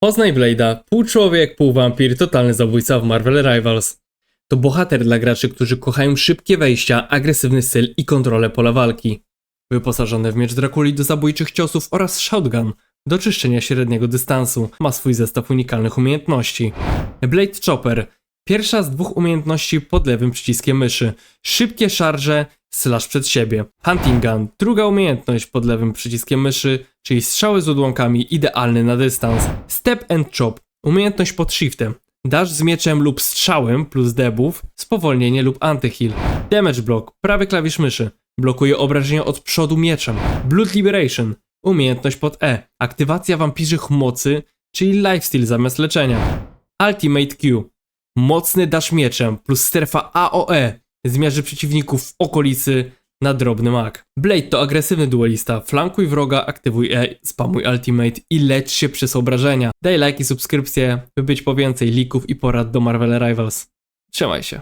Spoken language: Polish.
Poznaj Blade'a, pół człowiek, pół wampir, totalny zabójca w Marvel Rivals. To bohater dla graczy, którzy kochają szybkie wejścia, agresywny styl i kontrolę pola walki. Wyposażony w miecz Drakuli do zabójczych ciosów oraz shotgun do czyszczenia średniego dystansu, ma swój zestaw unikalnych umiejętności. Blade Chopper. Pierwsza z dwóch umiejętności pod lewym przyciskiem myszy. Szybkie szarże, slash przed siebie. Hunting Gun. Druga umiejętność pod lewym przyciskiem myszy, czyli strzały z odłamkami idealny na dystans. Step and Chop. Umiejętność pod shiftem. Dash z mieczem lub strzałem plus debuff, spowolnienie lub antyheal. Damage Block. Prawy klawisz myszy. Blokuje obrażenia od przodu mieczem. Blood Liberation. Umiejętność pod E. Aktywacja wampirzych mocy, czyli lifesteal zamiast leczenia. Ultimate Q. Mocny dash mieczem plus strefa AOE zmierzy przeciwników w okolicy na drobny mak. Blade to agresywny duelista. Flankuj wroga, aktywuj E, spamuj ultimate i lecz się przez obrażenia. Daj like i subskrypcję, by być po więcej lików i porad do Marvel Rivals. Trzymaj się.